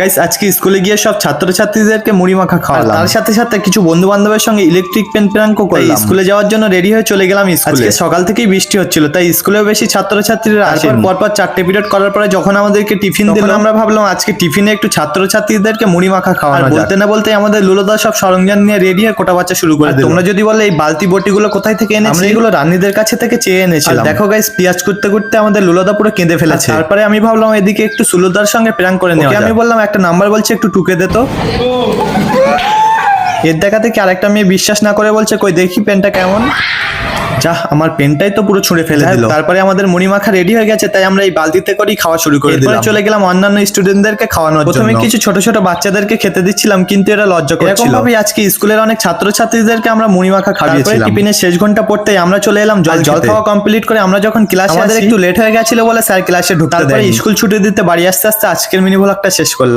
Guys আজকে স্কুলে গিয়ে সব ছাত্রছাত্রীদেরকে মুড়ি মাখা খাওয়ালাম। তার সাথে সাথে কিছু বন্ধু বান্ধবের সঙ্গে ইলেকট্রিক পেন প্রাঙ্ক করলাম। স্কুলে যাওয়ার জন্য রেডি হয়ে চলে গেলাম স্কুলে সকাল থেকেই বৃষ্টি হচ্ছিল তাই স্কুলেও বেশি ছাত্রছাত্রীরা আসেন। পরপর চারটে পিরিয়ড করার পরে যখন আমাদেরকে টিফিন দিল আমরা ভাবলাম আজকে টিফিনে একটু ছাত্রছাত্রীদেরকে মুড়ি মাখা খাওয়ানো বলতে না বলতে আমাদের লুলোদা সব সরঞ্জাম নিয়ে রেডি হয়ে কোটা বাচ্চা শুরু করে দিল। তোমরা যদি বলে এই বালতি বটিগুলো কোথায় থেকে এনেছি? আমরা এগুলো রানীদের কাছে থেকে চেয়ে এনেছিলাম। দেখো গাইস পেঁয়াজ করতে করতে আমাদের লুলোদা পুরো কেঁদে ফেলেছে। তারপরে আমি ভাবলাম এদিকে একটু সুলুদার সঙ্গে প্র্যাঙ্ক করে নেওয়া আমি বললাম একটা নাম্বার বলছে, একটু টুকে দে তো। এর দেখা থেকে আরেকটা মেয়ে বিশ্বাস না করে বলছে, কই দেখি পেনটা কেমন? যা আমার পেনটাই তো পুরো ছুঁড়ে ফেলে দিল। তারপরে আমাদের মুড়ি মাখা রেডি হয়ে গেছে তাই আমরা এই বালতিতে করেই খাওয়া শুরু করে দিলাম। চলে গেলাম অন্যান্য স্টুডেন্টদেরকে খাওয়ানোর জন্য। প্রথমে কিছু ছোট ছোট বাচ্চাদেরকে খেতে দিচ্ছিলাম কিন্তু এরা লজ্জা করছিল। এরকম ভাবে আজকে স্কুলের অনেক ছাত্রছাত্রীদেরকে আমরা মুড়ি মাখা খাওয়াইছিলাম টিফিনের শেষ ঘণ্টা পড়তেই আমরা চলে এলাম জল জল খাওয়া কমপ্লিট করে আমরা যখন ক্লাসে আমাদের একটু লেট হয়ে গেছিল বলে স্যার ক্লাসে ঢুকতে তারপরে স্কুল ছুটি দিতে বাড়ি আসতে আসতে আজকের মিনি ভ্লগটা শেষ করলাম।